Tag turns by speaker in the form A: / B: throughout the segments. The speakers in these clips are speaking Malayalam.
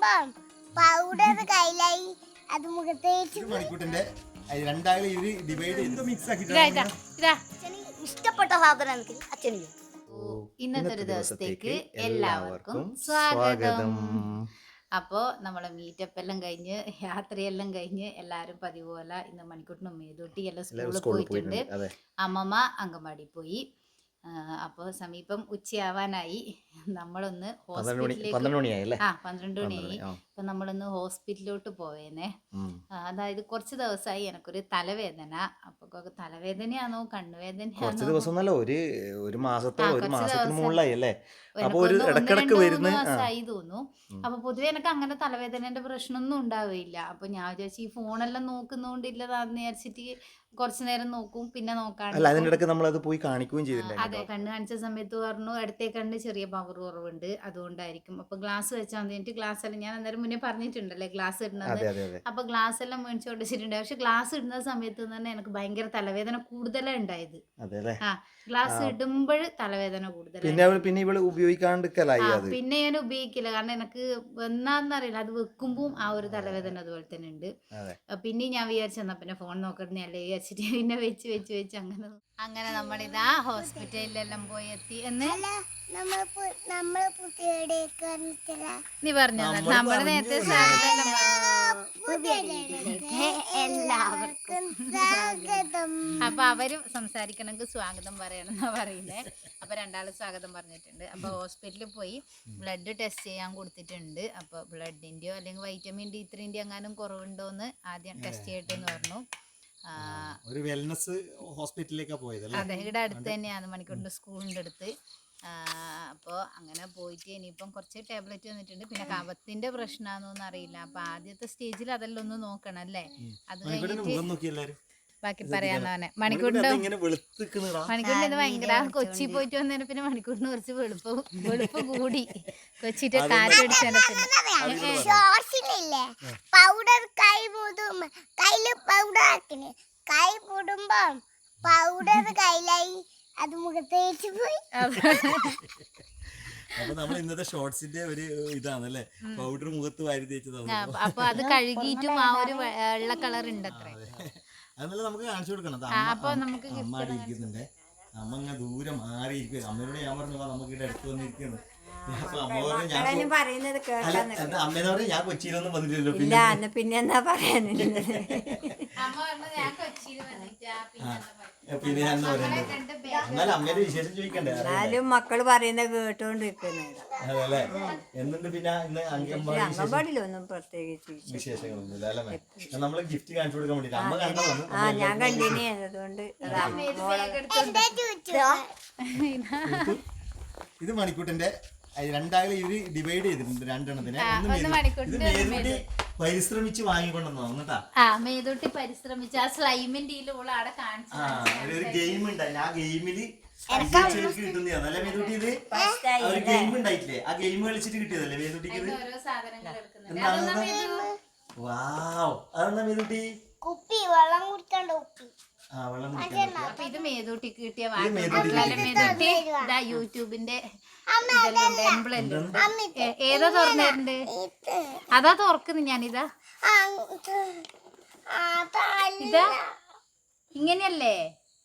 A: കൂടുമ്പം പൗഡർ കയ്യിലായി. അത് മുഖത്തേക്ക്
B: മണിക്കൂട്ടിന്റെ രണ്ടാളും ഇവർ ഡിവൈഡ് ചെയ്ത്. മിക്സ്
A: ഇഷ്ടപ്പെട്ട സാധനം എനിക്ക് അച്ഛന്.
C: ഇന്നത്തെ ഒരു ദിവസത്തേക്ക് എല്ലാവർക്കും സ്വാഗതം. അപ്പോൾ നമ്മളെ മീറ്റപ്പ് എല്ലാം കഴിഞ്ഞ് യാത്രയെല്ലാം കഴിഞ്ഞ് എല്ലാവരും പതിവ് പോലെ ഇന്ന് മണിക്കൂട്ടിനും മേതൂട്ടി എല്ലാം സ്കൂളിൽ പോയിട്ടുണ്ട്. അമ്മമ്മ അങ്കമാടി പോയി. അപ്പോൾ സമീപം ഉച്ചയാവാനായി. നമ്മളൊന്ന് ഹോസ്പിറ്റലിലേക്ക് ആ പന്ത്രണ്ട് മണിയായി.
B: പന്ത്രണ്ട്
C: നമ്മളിന്ന് ഹോസ്പിറ്റലിലോട്ട് പോയേനെ. അതായത് കുറച്ച് ദിവസമായി എനിക്കൊരു തലവേദന. അപ്പൊ കണ്ണുവേദനയാണോ
B: കുറച്ച്
C: കണ്ണുവേദനയാണോ
B: ദിവസം എന്നല്ല ഒരു ഒരു മാസത്തോ ഒരു
C: കുറച്ച്
B: മാസത്തിന് മുകളിലായി അല്ലേ അപ്പൊ ഒരു ഇടക്കിടക്ക് വരുന്ന
C: തോന്നുന്നു. അപ്പൊ പൊതുവെ എനിക്ക് അങ്ങനെ തലവേദനന്റെ പ്രശ്നമൊന്നും ഉണ്ടാവില്ല അപ്പൊ ഞാൻ വിചാരിച്ചു ഈ ഫോണെല്ലാം നോക്കുന്നോണ്ടില്ലതാന്ന് വിചാരിച്ചിട്ട് കുറച്ചു നേരം നോക്കും പിന്നെ
B: നോക്കാൻ നമ്മൾ അത് പോയി കാണിക്കുകയും
C: അതെ
B: ചെയ്തിട്ടുണ്ടായിരുന്നു
C: കണ്ണ് കാണിച്ച സമയത്ത് പറഞ്ഞു അടുത്തേ കണ്ണ് ചെറിയ പവർ കുറവുണ്ട് അതുകൊണ്ടായിരിക്കും. അപ്പൊ ഗ്ലാസ് വെച്ചാൽ മതി. ഗ്ലാസ് അല്ല ഞാൻ അന്നേരം മുന്നേ പറഞ്ഞിട്ടുണ്ടല്ലേ ഗ്ലാസ് ഇടുന്നത്? അപ്പൊ ഗ്ലാസ് എല്ലാം മേടിച്ചു കൊടുത്തിട്ടുണ്ട് പക്ഷെ ഗ്ലാസ് ഇടുന്ന സമയത്ത് തന്നെ എനിക്ക് ഭയങ്കര തലവേദന കൂടുതലാണ് ഉണ്ടായത്. ആ ഗ്ലാസ്. ഇടുമ്പോൾ തലവേദന
B: പിന്നെ
C: കൂടുതലായി
B: അവൾ പിന്നെ ഇവൾ ഉപയോഗിക്കാണ്ടിരിക്കലായി
C: പിന്നെ ഞാൻ ഉപയോഗിക്കില്ല. കാരണം എനിക്ക് എന്നാന്നറിയില്ല അത് വെക്കുമ്പോൾ ആ ഒരു തലവേദന അതുപോലെ തന്നെ ഉണ്ട്. പിന്നെ ഞാൻ വിചാരിച്ചു എന്നാ പിന്നെ ഫോൺ നോക്കണല്ലേ വിചാരിച്ചിട്ട് പിന്നെ വെച്ച് വെച്ച് വെച്ച് അങ്ങനെ അങ്ങനെ നമ്മളിതാ ഹോസ്പിറ്റലിലെല്ലാം പോയി എത്തി എന്ന്
A: നമ്മൾ നമ്മൾ
C: നീ പറഞ്ഞു നമ്മൾ നേരത്തെ
A: എല്ലാവർക്കും സ്വാഗതം.
C: അപ്പൊ അവർ സംസാരിക്കണമെങ്കിൽ സ്വാഗതം പറയണമെന്നാ പറയുന്നേ. അപ്പൊ രണ്ടാൾ സ്വാഗതം പറഞ്ഞിട്ടുണ്ട്. അപ്പൊ ഹോസ്പിറ്റലിൽ പോയി ബ്ലഡ് ടെസ്റ്റ് ചെയ്യാൻ കൊടുത്തിട്ടുണ്ട്. അപ്പൊ ബ്ലഡിന്റെയോ അല്ലെങ്കിൽ വൈറ്റമിൻ ഡി ത്രീന്റെയോ എങ്ങാനും കുറവുണ്ടോന്ന് ആദ്യം ടെസ്റ്റ് ചെയ്യട്ടെ എന്ന് പറഞ്ഞു.
B: ഒരു വെൽനസ് ഹോസ്പിറ്റലിലേക്കാ പോയത്
C: അതെ ഇവിടെ അടുത്ത് തന്നെയാണ് മണിക്കൂറിന്റെ സ്കൂളിന്റെ അടുത്ത്. അപ്പോൾ അങ്ങനെ പോയിട്ട് ഇനിയിപ്പം കുറച്ച് ടാബ്ലറ്റ് വന്നിട്ടുണ്ട്. പിന്നെ കഫത്തിന്റെ പ്രശ്നമാണോന്ന് അറിയില്ല. അപ്പൊ ആദ്യത്തെ സ്റ്റേജിൽ അതെല്ലാം ഒന്ന് നോക്കണം അല്ലേ? അത് കഴിഞ്ഞിട്ട് ബാക്കി പറയാന്നെ മണിക്കൂറിന്റെ മണിക്കൂറിന്റെ ഇത് ഭയങ്കര കൊച്ചി പോയിട്ട് വന്നതിന് പിന്നെ മണിക്കൂറിന് കുറച്ച് വെളുപ്പ് വെളുപ്പ് കൂടി. കൊച്ചിട്ട് കാറ്റടിച്ചതിന്റെ പിന്നെ.
A: പൗഡർ കൈ കയ്യിൽ പൗഡർ കൈ പൗഡർ കയ്യിലായി. അത് മുഖത്തേക്ക് പോയി.
B: അപ്പൊ നമ്മൾ ഇന്നത്തെ ഷോർട്സിന്റെ ഒരു ഇതാണ് അല്ലേ പൗഡർ മുഖത്ത് വാരി തേച്ചതാണ്
C: അപ്പൊ അത് കഴുകിയിട്ടും ആ ഒരു വെള്ള കളർ ഉണ്ട് അത്ര
B: അതല്ല നമുക്ക് കാണിച്ചു കൊടുക്കണം. അമ്മ-
C: അപ്പൊ നമുക്ക്
B: അമ്മ അവിടെ ഇരിക്കുന്നുണ്ട്. അമ്മ ഇങ്ങനെ ദൂരെ മാറിയിരിക്കും അമ്മയോട് ഞാൻ പറഞ്ഞു "വാ, നമുക്ക് ഇവിടെ അടുത്ത് വന്നിരിക്കുന്നു. അമ്മേനെ പറഞ്ഞു ഞാൻ കൊച്ചിയിലൊന്നും വന്നിട്ടില്ലല്ലോ പിന്നെ
D: പിന്നെന്താ പിന്നെ എന്നാ പറയാനുള്ളത്
C: പിന്നെ
B: ഞാൻ എന്നാലും അമ്മേന്റെ വിശേഷം ചോദിക്കണ്ടേ
D: എന്നാലും മക്കൾ പറയുന്നത് കേട്ടോണ്ടിരിക്കുന്നത്
B: അതല്ലേ? പിന്നെ ഇന്ന്
D: പ്രത്യേകിച്ച് വിശേഷം.
B: വിശേഷങ്ങളൊന്നുമില്ല അല്ലേ നമ്മൾ ഗിഫ്റ്റ് കാണിച്ചു കൊടുക്കാൻ വേണ്ടിട്ട്. അമ്മ കണ്ടതാണ്
D: ആ ഞാൻ കണ്ടിനി അതുകൊണ്ട് അതാ മോളെ
A: എന്താ ചോദിച്ചോ
B: ഇത്. മണിക്കൂട്ടിന്റെ രണ്ടായാലും രണ്ടാളും ഇവർ ഡിവൈഡ് ചെയ്തിട്ടുണ്ട് രണ്ടെണ്ണത്തിന്. ഇത് പരിശ്രമിച്ച് വാങ്ങിക്കൊണ്ടെന്നോ എന്നിട്ടാ
C: ആ മേതൂട്ടി പരിശ്രമിച്ച്. ആ സ്ലൈമിന്റെ ഇതിലുള്ള അവിടെ കാണിച്ചു
B: ആ ഒരു ഗെയിം ഉണ്ടായി. ആ ഗെയിമിൽ കിട്ടുന്നതല്ലേ മേതുട്ടി ഇത്? ഒരു ഗെയിം ഉണ്ടായിട്ടില്ലേ? ആ ഗെയിം കളിച്ചിട്ട് കിട്ടിയതല്ലേ മേതുട്ടിക്ക് ഇത്?
C: ഓരോ സാധനങ്ങൾ? മേതു?
B: വാവ്. അതെന്താ മേതുട്ടി?
A: കുപ്പി വെള്ളം കുടിക്കണ്ട കുപ്പി.
B: വെള്ളം കുടിക്കാൻ
C: അപ്പൊ ഇത് മേതൂട്ടിക്ക് കിട്ടിയ
B: ഇത് മേതൂട്ടിക്ക്
C: വാട്ടർ മേതൂട്ടി. ഇതാ യൂട്യൂബിന്റെ ഏതാ തുറന്നിട്ടുണ്ട്? അതാ തുറക്കുന്നു ഞാനിതാ.
A: ആ, അതല്ല.
C: ഇതാ. ഇങ്ങനെയല്ലേ?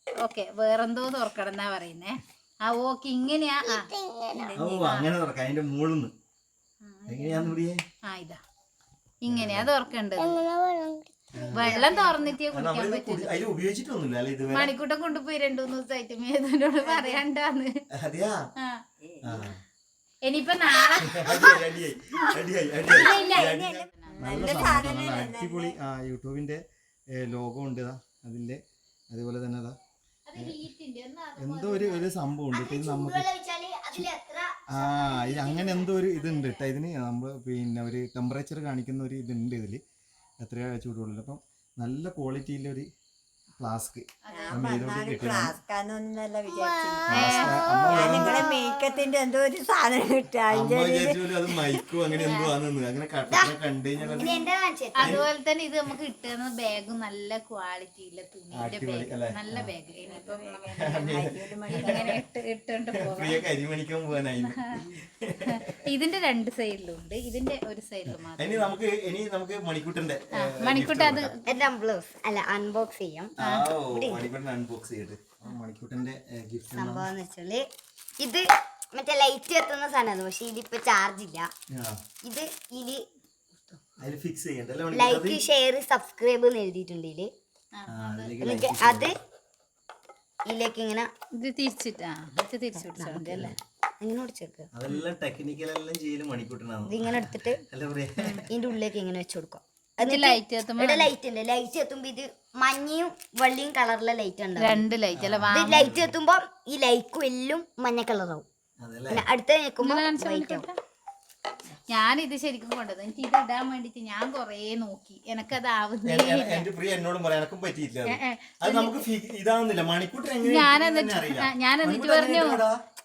C: ഓക്കെ വേറെന്തോ തുറക്കണം എന്നാ പറയുന്നേ. ആ ഓക്കെ ഇങ്ങനെയാ.
B: അങ്ങനെ തുറക്കാം. അതിന്റെ മുകളിൽ
C: ആ ഇതാ. ഇങ്ങനെയാ തുറക്കേണ്ടത്.
A: വെള്ളം
C: തുറന്നിട്ടേ കുടിക്കാൻ
B: പറ്റില്ല അതിൽ ഉപയോഗിച്ചിട്ടൊന്നുമില്ല അല്ലെ ഇതുവരെ?
C: മണിക്കൂട്ടം കൊണ്ടുപോയി രണ്ടു മൂന്ന് ദിവസമായിട്ട് മേധുവിനോട് പറയാണ്ടാന്ന്.
B: അതെയാ.
C: ഇനിയിപ്പൊ നാളെ.
B: നല്ല അടിപൊളി ആ യൂട്യൂബിന്റെ ലോഗോ ഉണ്ട് ഇതാ അതിന്റെ അതുപോലെ തന്നെ അതാ എന്തോ ഒരു ഒരു സംഭവം ഉണ്ട്. ഇത് നമുക്ക് ആ ഇത് അങ്ങനെ എന്തോ ഒരു ഇതുണ്ട് കേട്ടോ ഇതിന് നമ്മൾ പിന്നെ ഒരു ടെമ്പറേച്ചർ കാണിക്കുന്ന ഒരു ഇതുണ്ട് ഇതിൽ എത്രയാ ചൂടുള്ളത് അപ്പം നല്ല ക്വാളിറ്റിയിലൊരു
A: ഫ്ലാസ്ക്.
D: മേക്കത്തിന്റെ എന്തോ ഒരു സാധനം
C: അതുപോലെ തന്നെ ഇത് നമുക്ക് കിട്ടുന്ന ബാഗ് നല്ല ക്വാളിറ്റിയില്ല തുണിന്റെ ബാഗ്? നല്ല ബാഗ്. ഇതിന്റെ രണ്ട് സൈഡിലും ഉണ്ട് ഇതിന്റെ ഒരു സൈഡിലും മാത്രം.
A: ഇനി നമുക്ക് ഇനി നമുക്ക് മണിക്കൂട്ടന്റെ
C: മണിക്കൂട്ട അത്
E: ബ്ലൗസ്. അല്ല അൺബോക്സ് ചെയ്യാം.
A: അൺബോക്സ് ചെയ്തിട്ട്. മണിക്കൂട്ടന്റെ ഗിഫ്റ്റ്
E: സംഭവം എന്ന് വെച്ചാൽ ഇത് മറ്റേ ലൈറ്റ് എത്തുന്ന സാധനമാണ് പക്ഷെ ഇതിപ്പോ ചാർജ് ഇല്ല. ഇത്
A: ഇനി ഫിക്സ് ചെയ്യണ്ടല്ലേ
E: ലൈക്ക് ഷെയർ സബ്സ്ക്രൈബ് എന്ന് എഴുതിയിട്ടുണ്ട് ഇതിൽ. എന്നിട്ട് അത് ഇതിലേക്ക് ഇങ്ങനെ
C: ഇത് തിരിച്ചിട്ടാ ഇത് തിരിച്ചു അല്ലേ?
E: ഇങ്ങനെ ഒടിച്ചെടുക്കുക
A: അതെല്ലാം ചെയ്യൽ മണിക്കൂട്ടനാണ്.
E: എടുത്തിട്ട് ഇതിന്റെ ഉള്ളിലേക്ക് ഇങ്ങനെ വെച്ചു കൊടുക്കുക
C: ഇത് ലൈറ്റ്
E: ഉണ്ട്. ലൈറ്റ് എത്തുമ്പോ ഇത് മഞ്ഞയും വെള്ളിയും കളറിലെ ലൈറ്റ് ഉണ്ട്
C: രണ്ട് ലൈറ്റ് അല്ല?
E: ഇത് ലൈറ്റ് എത്തുമ്പോ ഈ ലൈക്കും എല്ലാം മഞ്ഞ കളറാവും അടുത്ത നിൽക്കുമ്പോ
C: ഇത് ശരിക്കും കൊണ്ടത് എനിക്ക് ഇത് ഇടാൻ വേണ്ടിട്ട് ഞാൻ കൊറേ നോക്കി. എനക്കത്
A: ആവുന്നില്ല
C: ഞാൻ എന്നിട്ട് ഞാൻ എന്നിട്ട് പറഞ്ഞു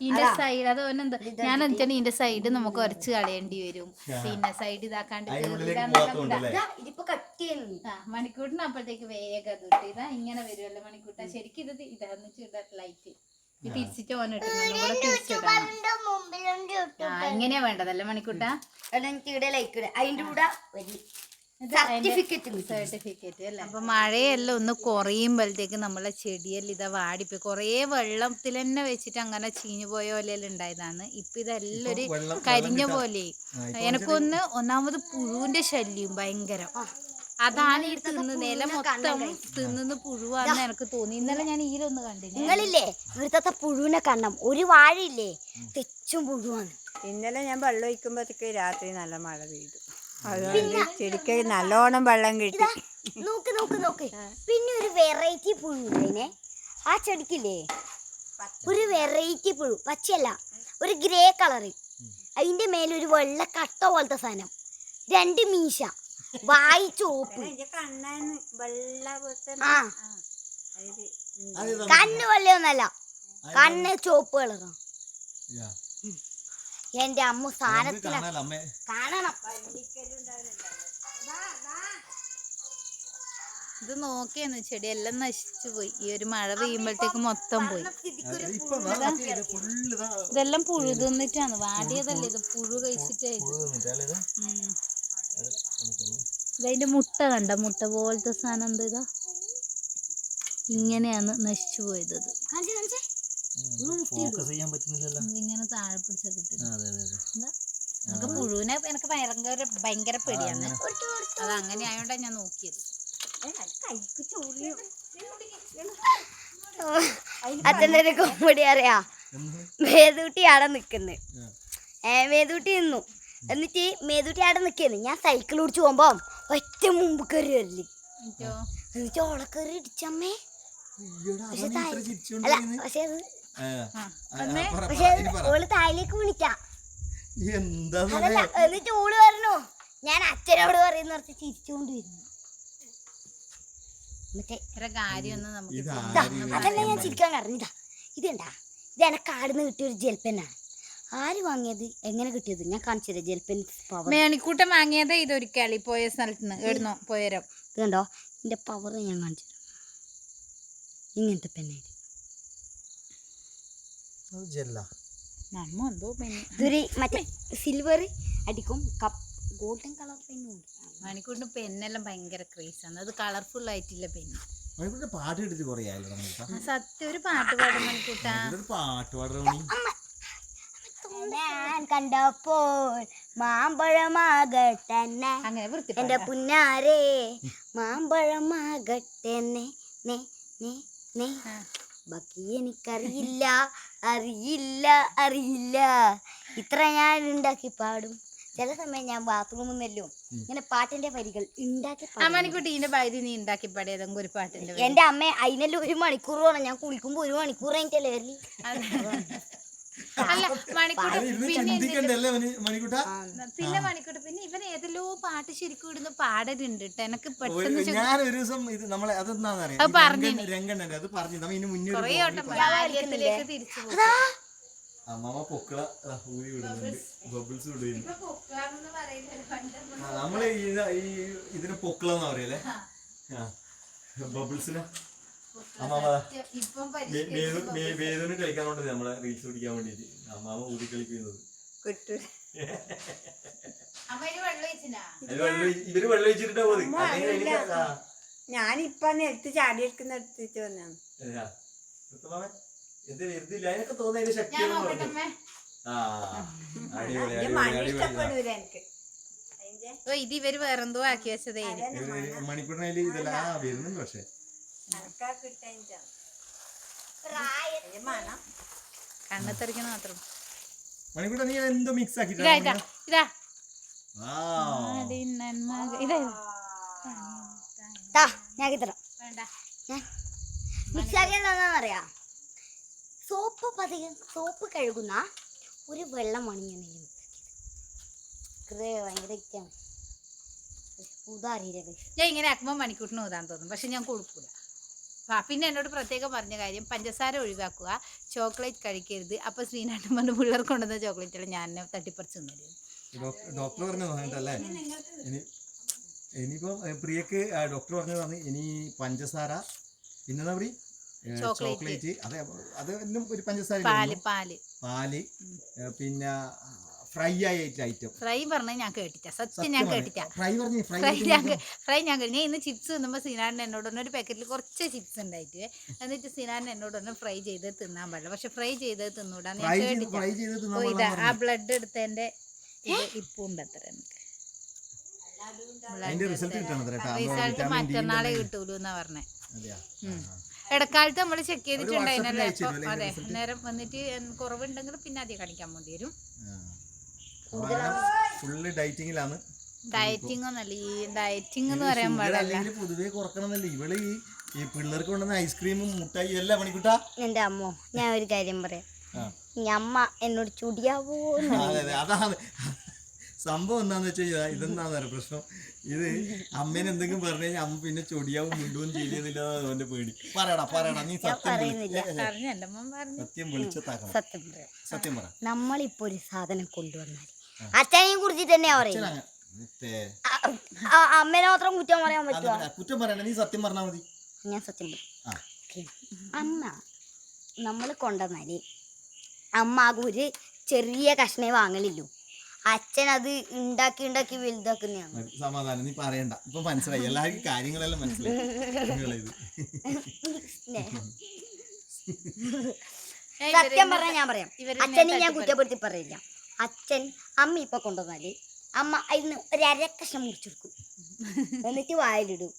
C: ഇതിന്റെ സൈഡ് അത് ഓനെന്താ? ഞാൻ എന്നിട്ടാണ് ഇതിന്റെ സൈഡ് നമുക്ക് ഉരച്ച് കളയേണ്ടി വരും. പിന്നെ സൈഡ് ഇതാക്കാണ്ട് മണിക്കൂട്ടിന് അപ്പോഴത്തേക്ക് വേഗം അത് ഇതാ ഇങ്ങനെ വരുമല്ലോ മണിക്കൂട്ടാ. ശരിക്കും ഇത് ഇതാന്ന് വെച്ചിട്ട് ലൈറ്റ് തിരിച്ചിട്ട് ഓൻ ഇങ്ങനെയാ വേണ്ടതല്ലേ മണിക്കൂട്ട?
E: എനിക്ക് ഇവിടെ ലൈക്ക് ഇടുക അതിന്റെ കൂടെ സർട്ടിഫിക്കറ്റ്
C: സർട്ടിഫിക്കറ്റ് അല്ലേ? അപ്പൊ മഴയെല്ലാം ഒന്ന് കുറയുമ്പോഴത്തേക്ക് നമ്മളെ ചെടിയെല്ലാം ഇതാ വാടിപ്പോയി. കുറേ വെള്ളത്തിൽ തന്നെ വെച്ചിട്ട് അങ്ങനെ ചീഞ്ഞു പോയ പോലെയെല്ലാം ഉണ്ടായതാണ്. ഇപ്പൊ ഇതെല്ലാം ഒരു കരിഞ്ഞ പോലെ
A: എനിക്കൊന്ന്
C: എനക്കൊന്ന് ഒന്നാമത് പുഴുവിന്റെ ശല്യം ഭയങ്കരം. അതാണ് ഈ തിന്ന് നില മൊത്തം തിന്നുന്ന പുഴുവാന്ന് എനിക്ക് തോന്നി. ഇന്നലെ ഞാൻ ഈലൊന്ന് കണ്ടില്ല.
E: നിങ്ങളില്ലേ? ഇവിടുത്തെ പുഴുവിനെ കണ്ടം. ഒരു വാഴയില്ലേ? തെച്ചും പുഴുവാണ്
D: ഇന്നലെ ഞാൻ വെള്ളം ഒഴിക്കുമ്പോഴത്തേക്ക് രാത്രി നല്ല മഴ പെയ്തു. അതുകൊണ്ട് ചെടിക്ക് നല്ലോണം വെള്ളം കിട്ടി.
E: നോക്ക് നോക്ക് നോക്ക്. പിന്നെ ഒരു വെറൈറ്റി പുഴു ഇതിനെ ആ ചെടിക്കില്ലേ? ഒരു വെറൈറ്റി പുഴു. പച്ചയല്ല. ഒരു ഗ്രേ കളറ്. അതിന്റെ മേലെ ഒരു വെള്ള കട്ട പോലത്തെ സാധനം. രണ്ട് മീശ. വായി ചോപ്പ്. കണ്ണ് വെള്ളയൊന്നല്ല. കണ്ണ് ചോപ്പ് കളറാ.
A: യാ.
E: എന്റെ അമ്മ സാധനത്തില. കാണണം.
C: ഇത് നോക്കിയെന്ന് ചെടി എല്ലാം നശിച്ചു പോയി. ഈ ഒരു മഴ പെയ്യുമ്പോഴത്തേക്ക് മൊത്തം പോയി. ഇതെല്ലാം പുഴു തിന്നിട്ടാണ്. വാടിയതല്ലേ ഇത്? പുഴു കഴിച്ചിട്ടേ ഇത്.
A: പുഴു തിന്നിട്ടാ ഇത്?
C: ഉം. ഇതതിന്റെ മുട്ട കണ്ട? മുട്ട പോലത്തെ സാധനം എന്താ ഇതാ? ഇങ്ങനെയാണ് നശിച്ചു പോയത്. ഇങ്ങനെ താഴെ പിടിച്ച കിട്ടും
A: അതെ അതെ അതെ.
C: നമുക്ക് പുഴുവിനെ എനിക്ക് ഭയങ്കര ഭയങ്കര പേടിയാണ്. അത് അങ്ങനെ ആയോണ്ടാ ഞാൻ നോക്കിയത്.
E: അച്ഛന്റെ കോമഡി അറിയാ? മേതൂട്ടി അവിടെ നിൽക്കുന്നു ഏ മേതൂട്ടി നിന്നു. എന്നിട്ട് മേതൂട്ടി അവിടെ നിൽക്കുന്നു ഞാൻ സൈക്കിൾ ഓടിച്ചു പോകുമ്പോ ഒറ്റ മുമ്പ് കയറി വരില്ല എന്നിട്ട്? ഓളെ കയറി ഇടിച്ചമ്മേ. പക്ഷെ അല്ല. പക്ഷെ പക്ഷെ ഓൾ താഴേക്ക് വിളിക്കാം. അതല്ല എന്നിട്ട് ഓൾ പറഞ്ഞു ഞാൻ അച്ഛനോട് പറയുന്ന പറഞ്ഞ് ചിരിച്ചുകൊണ്ട് വരുന്നു അതല്ല ഞാൻ ചിരിക്കാൻ കാരണം ഇതാ. ഇതെന്താ? ഇത് എനക്ക് ആടുന്ന് കിട്ടിയ ഒരു ജൽപ്പനാണ് ആര് വാങ്ങിയത്? എങ്ങനെ കിട്ടിയത്? ഞാൻ കാണിച്ചു തരാം. ജൽപ്പൻ പവർ
C: മേണിക്കൂട്ടം വാങ്ങിയത് ഇതൊരിക്കലി പോയ സ്ഥലത്ത് നിന്ന് എവിടുന്നോ പോയരം.
E: ഇത് കണ്ടോ പവർ ഞാൻ കാണിച്ചു തരാം. ഇങ്ങനത്തെ.
C: നമ്മ എന്തോ
E: ഇതൊരു മറ്റേ സിൽവർ അടിക്കും. കപ്പ് ഗോൾഡൻ കളർ പെണ്ണുണ്ട്
C: മണിക്കൂട്ടിന് പെണ്ണെല്ലാം ഭയങ്കര ക്രേസാണ് അത് കളർഫുൾ ആയിട്ടില്ല പെണ്ണ്
A: മണിക്കൂട്ടൻ പാട്ട് കുറേ ആയല്ലോ
C: സത്യം. ഒരു പാട്ട് പാടും മണിക്കൂട്ടാ.
A: പാട്ട് പാടുന്ന
E: ഞാൻ കണ്ടപ്പോൾ മാമ്പഴമാകട്ടെ
C: അങ്ങനെ വൃത്തി
E: എന്റെ പുന്നാരേ മാമ്പഴമാകട്ടെ നേ നേ നേ. ബാക്കി എനിക്കറിയില്ല അറിയില്ല അറിയില്ല. ഇത്ര ഞാൻ ഉണ്ടാക്കി പാടും. ചില സമയം ഞാൻ ബാത്റൂമിൽ നിന്നല്ലോ ഇങ്ങനെ പാട്ടിന്റെ വരികൾ ഉണ്ടാക്കി
C: ഇതിന്റെ പകുതി നീ ഉണ്ടാക്കി പാടിയതെങ്കിൽ ഒരു പാട്ടിന്റെ വരി.
E: എന്റെ അമ്മ അതിനെല്ലാം ഒരു മണിക്കൂർ വേണം. ഞാൻ കുളിക്കുമ്പോ ഒരു മണിക്കൂർ കഴിഞ്ഞിട്ടല്ലേ വരൽ?
C: അല്ല മണിക്കൂട്ട് പിന്നെ
B: ചിന്തിക്കണ്ടല്ലേ മണി
C: പിന്നെ മണിക്കൂട്ട് പിന്നെ ഇവൻ ഏതെല്ലോ പാട്ട് ശരിക്കും ഇടുന്ന പാടലുണ്ട് ട്ടോ. എനക്ക് പെട്ടെന്ന് ചെ-
B: ഞാൻ ഒരു ദിവസം ഇത് നമ്മളെ അതെന്താന്ന്
C: അത്
B: അറിയാം
C: പറഞ്ഞിനി.
B: അത് പറഞ്ഞു നമ്മ ഇനി മുന്നേ ഒരു
C: കൊറേ വട്ടം
B: പറഞ്ഞു.
C: ബാല്യത്തിലേക്ക് തിരിച്ചു പോകും
B: അമ്മമ്മ പൊക്കള ആ, ഊരി വിടുന്നുണ്ട്. ബബിൾസ്. വിടുന്നു നമ്മൾ ഈ- ഈ ഇതിന് പൊക്കളെന്നാ പറയല്ലേ? ബബിൾസിന്
C: ഇപ്പം
B: വേദന കളിക്കാൻ വേണ്ടി നമ്മളെ റീൽസ് പിടിക്കാൻ വേണ്ടിട്ട് അമ്മാമ ഊതി കളിക്കുന്നത്.
C: ഇവർ വെള്ളം
B: ഒഴിച്ചിട്ടാ പോയി
D: ഞാനിപ്പൊ എടുത്ത് ചാടി എടുക്കുന്ന എടുത്തിട്ട് വന്നാണ്
B: ഇത്
C: ഇവർ വേറെന്തോ ആക്കി വെച്ചതേ
B: മണിക്കൂറിനായാലും ഇതെല്ലാം ആ വരുന്നുണ്ട് പക്ഷെ.
D: കണക്കാ കിട്ടാൻ മണം.
C: കണ്ണ് തെറിക്കണ മാത്രം.
B: മണിക്കൂട്ട നീ എന്തോ മിക്സ്
C: ഇതാ ഇതാ
E: ഞാൻ തരാം
C: വേണ്ട.
E: ഞാൻ മിക്സ് എന്താണെന്നറിയാം? സോപ്പ് പതിക സോപ്പ് കഴുകുന്ന ഒരു വെള്ളമാണ് ഞാൻ. ഭയങ്കര ഇഷ്ടമാണ് ഉദാഹരണ
C: ഞാൻ ഇങ്ങനെ ആക്കുമ്പോൾ മണിക്കൂട്ടിന് ഊതാൻ തോന്നും. പക്ഷെ ഞാൻ കൊടുക്കൂല. പിന്നെ എന്നോട് പ്രത്യേകം പറഞ്ഞ കാര്യം പഞ്ചസാര ഒഴിവാക്കുക ചോക്ലേറ്റ് കഴിക്കരുത്. അപ്പൊ ശ്രീനാട്ടൻ പറഞ്ഞ പിള്ളേർ കൊണ്ടുവന്ന ചോക്ലേറ്റ് ഞാൻ തട്ടിപ്പറിച്ച് തിന്നരുത്.
B: ഡോക്ടർ പറഞ്ഞു പറഞ്ഞിട്ടല്ലേ ഇനി ഇനിയിപ്പോ പ്രിയക്ക് ഡോക്ടർ പറഞ്ഞതാണ് ഇനി പഞ്ചസാര പിന്നെന്താ പറയും?
C: ചോക്ലേറ്റ്.
B: അതെ അത് ഒരു പഞ്ചസാര പാൽ പാൽ. പിന്നെ ഫ്രൈ ആയിട്ട് ഐറ്റം
C: ഫ്രൈ പറഞ്ഞ ഞാൻ കേട്ടിട്ട. സത്യം ഞാൻ കേട്ടിട്ട.
B: ഫ്രൈ പറഞ്ഞു ഫ്രൈ
C: ഞാൻ ഫ്രൈ ഞാൻ കഴിഞ്ഞ ഇന്ന് ചിപ്സ് തിന്നുമ്പോൾ സീനാരൻ എന്നോട് പറഞ്ഞു ഒരു പാക്കറ്റിൽ കുറച്ച് ചിപ്സ് ഉണ്ടായിട്ട്. എന്നിട്ട് സീനാരൻ എന്നോട് പറഞ്ഞു ഫ്രൈ ചെയ്ത് തിന്നാൻ പാടില്ല. പക്ഷെ ഫ്രൈ ചെയ്ത്
B: തിന്നൂടാ
C: ഞാൻ കേട്ടിട്ട. ഇതാ ആ ബ്ലഡ് എടുത്തതിന്റെ ഇപ്പം ഉണ്ട് അത്ര എനിക്ക്.
B: റിസൾട്ട്
C: മറ്റന്നാളെ കിട്ടൂലൂ എന്നാ പറഞ്ഞേ. ഇടക്കാലത്ത് നമ്മൾ ചെക്ക് ചെയ്തിട്ടുണ്ടായിരുന്നല്ലേ അപ്പൊ അതെ നേരം വന്നിട്ട് കുറവുണ്ടെങ്കിൽ പിന്നെ അധികം കാണിക്കാൻ വേണ്ടി വരും.
B: ഫുള്ള് ഡയറ്റിങ്ങിലാണ്.
C: ഡയറ്റിംഗ് ഒന്നല്ല ഈ ഡയറ്റിംഗ് എന്ന് പറയാൻ പാടില്ല.
B: അല്ലെങ്കിൽ പൊതുവേ കുറക്കണമെന്നല്ലേ. ഇവൾ ഈ ഈ പിള്ളേർക്ക് കൊണ്ടുവന്ന ഐസ്ക്രീമും മുട്ടായി എല്ലാം പണിക്കുട്ടാ.
E: എന്റെ അമ്മോ ഞാൻ ഒരു കാര്യം പറയാം. അമ്മ എന്നോട് ചുടിയാവോ
B: അതെ അതെ. അതാണ് സംഭവം എന്താന്ന് വെച്ച് കഴിഞ്ഞാൽ ഇതെന്താന്ന് പറയാ പ്രശ്നം? ഇത് അമ്മേനെ എന്തെങ്കിലും പറഞ്ഞു കഴിഞ്ഞാൽ അമ്മ പിന്നെ ചൊടിയാവും മുണ്ടും ചെയ്യുന്നില്ല അവന്റെ പേടി. പറയടാ പറയടാ നീ സത്യം സത്യം
E: പറയാം.
B: സത്യം പറ.
E: നമ്മളിപ്പോ ഒരു സാധനം കൊണ്ടുവന്നാൽ അച്ഛനെയും കുറിച്ച് തന്നെയാ പറയുന്നത് അമ്മേനെ മാത്രം കുറ്റം പറയാൻ പറ്റുമോ
B: കുറ്റം പറയണ്ട. നീ സത്യം പറഞ്ഞാ മതി.
E: ഞാൻ സത്യം അമ്മ നമ്മൾ കൊണ്ടുവന്നാൽ അമ്മ ആകെ ഒരു ചെറിയ കഷ്ണേ വാങ്ങലില്ലു. അച്ഛൻ അത് ഉണ്ടാക്കി ഉണ്ടാക്കി വലുതാക്കുന്നതാണ്.
B: സമാധാനം. നീ പറയണ്ട. ഇപ്പൊ മനസ്സിലായി. എല്ലാവർക്കും കാര്യങ്ങളെല്ലാം മനസ്സിലായി.
E: സത്യം പറഞ്ഞാൽ ഞാൻ പറയാം. അച്ഛനെ ഞാൻ കുറ്റപ്പെടുത്തി പറയില്ല. അച്ഛൻ അമ്മ ഇപ്പൊ കൊണ്ടുവന്നാൽ അമ്മ അതിന് ഒരു അരക്കഷ്ണം മുറിച്ചെടുക്കും. എന്നിട്ട് വായിലിടും.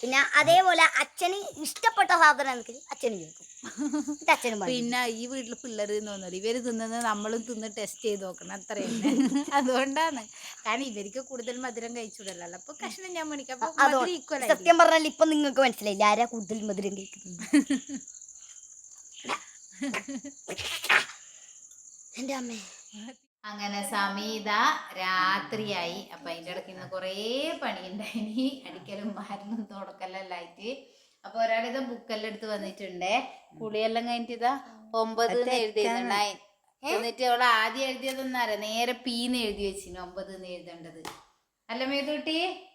E: പിന്നെ അതേപോലെ അച്ഛന് ഇഷ്ടപ്പെട്ട സാധനം എനിക്ക് അച്ഛന് ചോദിക്കും
C: പിന്നെ ഈ വീട്ടിൽ പിള്ളേർ തോന്നുന്നു ഇവർ തിന്നുന്നത് നമ്മളും തിന്ന് ടെസ്റ്റ് ചെയ്ത് നോക്കണം. അത്രയും അതുകൊണ്ടാണ്. കാരണം ഇവർക്ക് കൂടുതൽ മധുരം കഴിച്ചുവിടല്ലോ അപ്പൊ കഷ്ണം ഞാൻ മണിക്കാം
E: സത്യം പറഞ്ഞാൽ ഇപ്പൊ നിങ്ങൾക്ക് മനസ്സിലായില്ല ആരാ കൂടുതൽ മധുരം കഴിക്കുന്നത്? അമ്മേ.
C: അങ്ങനെ സമീത രാത്രിയായി. അപ്പൊ അതിന്റെ ഇടയ്ക്ക് ഇന്ന് കൊറേ പണിയുണ്ടായിനി. അടിക്കലും മരുന്നും തുടക്കലെല്ലാം ആയിട്ട്. അപ്പൊ ഒരാളിത് ബുക്കെല്ലാം എടുത്ത് വന്നിട്ടുണ്ടേ. കുളിയെല്ലാം കഴിഞ്ഞിട്ട് ഇതാ ഒമ്പത് എഴുതിയതുണ്ടായി എന്നിട്ട് അവൾ ആദ്യം എഴുതിയതെന്നറിയാം നേരെ പീന്ന് എഴുതി വെച്ചിന് ഒമ്പത് എഴുതേണ്ടത്. അല്ല മേതൂട്ടി?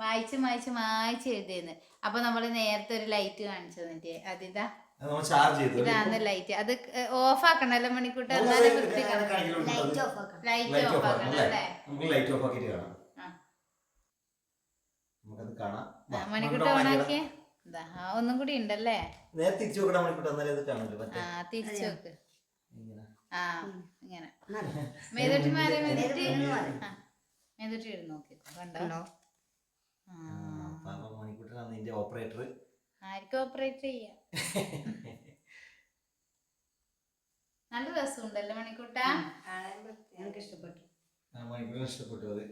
C: മായ്ച്ച് മായ്ച്ച് മായ്ച്ച് എഴുതിയെന്ന്. അപ്പൊ നമ്മൾ നേരത്തെ ഒരു ലൈറ്റ് കാണിച്ചു തന്നിട്ട്. അതിതാ ഇതാണ് ലൈറ്റ് അത് ഓഫ് ആക്കണല്ലോ മണിക്കൂട്ട.
E: ലൈറ്റ് ഓഫ് ആക്കണം.
C: ലൈറ്റ് ഓഫ്
B: ആക്കണം അല്ലേ? ലൈറ്റ് ഓഫ് കാണാം. നമുക്കത്
C: മണിക്കൂട്ട ഓണാക്കിയേ ഒന്നും കൂടി ഉണ്ടല്ലേ?
B: നേരെ തിരിച്ചു നോക്കണം മണിക്കൂട്ട് എന്നാലേ
C: ആ തിരിച്ചു നോക്ക്. ആ ഇങ്ങനെ. മേതുട്ടി മാറി മേതുട്ടി. ആ, മേതുട്ടി എഴുതി നോക്കി കണ്ടോ?
B: മണിക്കൂട്ടനാണ് നിന്റെ ഓപ്പറേറ്റർ
C: ആർക്കും ഓപ്പറേറ്റ് ചെയ്യാം? നല്ല രസമുണ്ടല്ലോ മണിക്കൂട്ട?
E: എനിക്ക് ഇഷ്ടപ്പെട്ടു.
B: ഇഷ്ടപ്പെട്ടു അത്.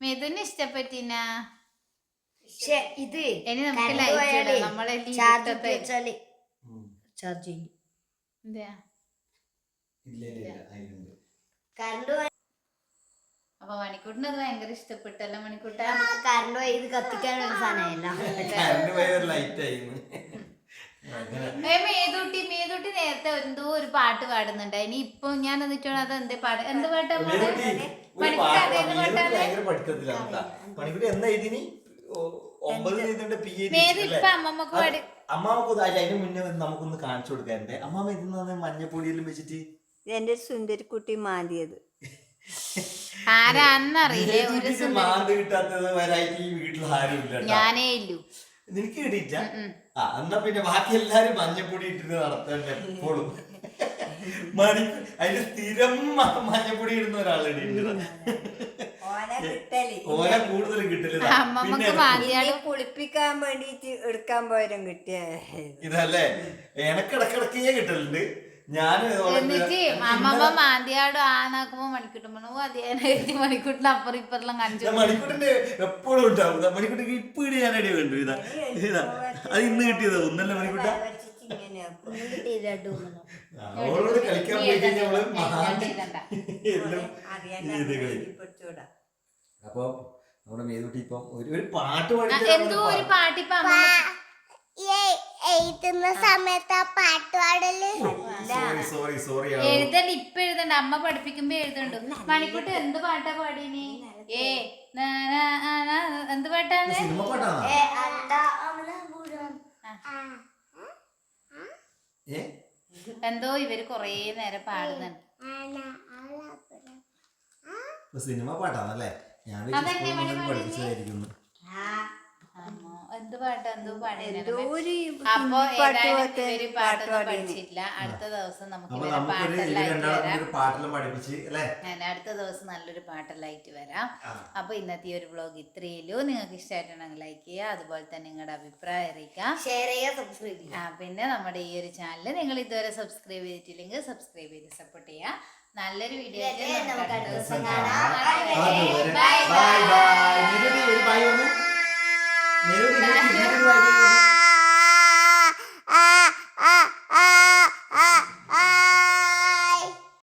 C: മേതുവിന് ഇഷ്ടപ്പെട്ടിനാ?
E: ഇത്
C: ഇനി നമുക്ക്
E: കറണ്ട്
C: ലൈറ്റ് നമ്മളെ
E: ചാർജ്. ചാർജ് ചെയ്യും. കറണ്ട്
C: അപ്പൊ മണിക്കൂട്ടിന് അത് ഭയങ്കര ഇഷ്ടപ്പെട്ടല്ല മണിക്കൂട്ട?
E: കറണ്ട് പോയി. ഇത് കത്തിക്കാനുള്ള സാധനമല്ല
C: മേതൂട്ടി മേതൂട്ടി നേരത്തെ എന്തോ ഒരു പാട്ട് പാടുന്നുണ്ട്. ഇനി ഇപ്പൊ ഞാൻ എന്നിട്ടാണ് അത് എന്ത് പാട്ട് എന്ത് പാട്ടാ
B: അമ്മാമക്ക് അതിന് മുന്നേ നമുക്കൊന്ന് കാണിച്ചു കൊടുക്കാറുണ്ട് അമ്മാമ ഇതിന്ന് മഞ്ഞപ്പൊടിയിലും വെച്ചിട്ട്?
D: എന്റെ സുന്ദരിക്കുട്ടി മാന്തിയത്.
C: ആരാന്നറിയില്ലേ ഒരു
B: മാന്ത് കിട്ടാത്തത് വരായിട്ട് ഈ വീട്ടിൽ ആരും ഇല്ല
C: ഞാനേ ഇല്ലു
B: നിനക്ക് കിട്ടിയില്ല ആ എന്നാ പിന്നെ ബാക്കി എല്ലാരും മഞ്ഞപ്പൊടി ഇട്ടിട്ട് നടത്തണ്ട എപ്പോഴും. മണി അതിന് സ്ഥിരം മഞ്ഞപ്പൊടി ഇടുന്ന ഒരാളുടെ
D: ഓന കിട്ടൽ.
B: ഓല കൂടുതൽ കിട്ടില്ല
D: കുളിപ്പിക്കാൻ വേണ്ടിട്ട് എടുക്കാൻ പോയാലും കിട്ടിയ.
B: ഇതല്ലേ? എനക്കിടക്കിടക്കേ കിട്ടലുണ്ട്. ഞാൻ
C: എന്നിട്ട് അമ്മമ്മ മാന്തിയാട് ആന്നാക്കുമ്പോ മണിക്കൂട്ടം പറഞ്ഞു അതേ മണിക്കൂട്ടിന് അപ്പുറം ഇപ്പറെല്ലാം കാണിച്ചു
B: മണിക്കൂട്ടിന്റെ എപ്പോഴും ഉണ്ടാവും. ദാ മണിക്കൂട്ടിക്ക് ഇപ്പൊ ഇടി ഞാൻ അടി കണ്ടു. ഇതാ ഇതാ അത് ഇന്ന് കിട്ടിയതാ ഒന്നല്ല മണിക്കൂട്ട.
E: ഒന്നും കിട്ടിയില്ല രണ്ടു മൂന്നും
B: അവളോട് കളിക്കാൻ പോയി കഴിഞ്ഞാൽ അവൾ മാന്തി
C: എഴുതണ്ട.
B: എല്ലാം ഇത് കളി. അപ്പൊ നമ്മുടെ മേതുട്ടി ഇപ്പം ഒരു പാട്ട് പാടി
C: എന്തോ ഒരു പാട്ടിപ്പ
E: എഴുതുന്ന സമയത്ത് ആ പാട്ട് പാടൽ?
B: സോറി സോറി
C: എഴുതണ്ട ഇപ്പൊ എഴുതണ്ട. അമ്മ പഠിപ്പിക്കുമ്പോ എഴുതണ്ടു. മണിക്കൂട്ട് എന്ത് പാട്ടാ പാടിനി? ഏ എന്ത് പാട്ടാണ്? എന്തോ ഇവർ കൊറേ നേരം പാടുന്നുണ്ട്.
B: സിനിമ പാട്ടാണല്ലേ? ഞാൻ
C: അതന്നെ മണി
B: പഠിപ്പിച്ചതായിരിക്കുന്നു.
C: എന്ത് പാട്ടാ? എന്തോ പാട്ടൊന്നും പഠിച്ചിട്ടില്ല. അടുത്ത ദിവസം നമുക്ക് പാട്ടെല്ലാം
B: പാട്ടെല്ലാം പഠിപ്പിച്ച്
C: ഞാൻ അടുത്ത ദിവസം നല്ലൊരു പാട്ടെല്ലായിട്ട് വരാം. അപ്പൊ ഇന്നത്തെ ഈ ഒരു വ്ലോഗ് ഇത്രയല്ലോ നിങ്ങൾക്ക് ഇഷ്ടമായിട്ടുണ്ടെങ്കിൽ ലൈക്ക് ചെയ്യുക അതുപോലെ തന്നെ നിങ്ങളുടെ അഭിപ്രായം അറിയിക്കാം
E: ഷെയർ ചെയ്യുക സബ്സ്ക്രൈബ് ചെയ്യുക.
C: പിന്നെ നമ്മുടെ ഈ ഒരു ചാനൽ നിങ്ങൾ ഇതുവരെ സബ്സ്ക്രൈബ് ചെയ്തിട്ടില്ലെങ്കിൽ സബ്സ്ക്രൈബ് ചെയ്ത് സപ്പോർട്ട് ചെയ്യുക. നല്ലൊരു വീഡിയോ
E: നമുക്ക് അടുത്ത ദിവസം കാണാം.
C: Bye
B: bye bye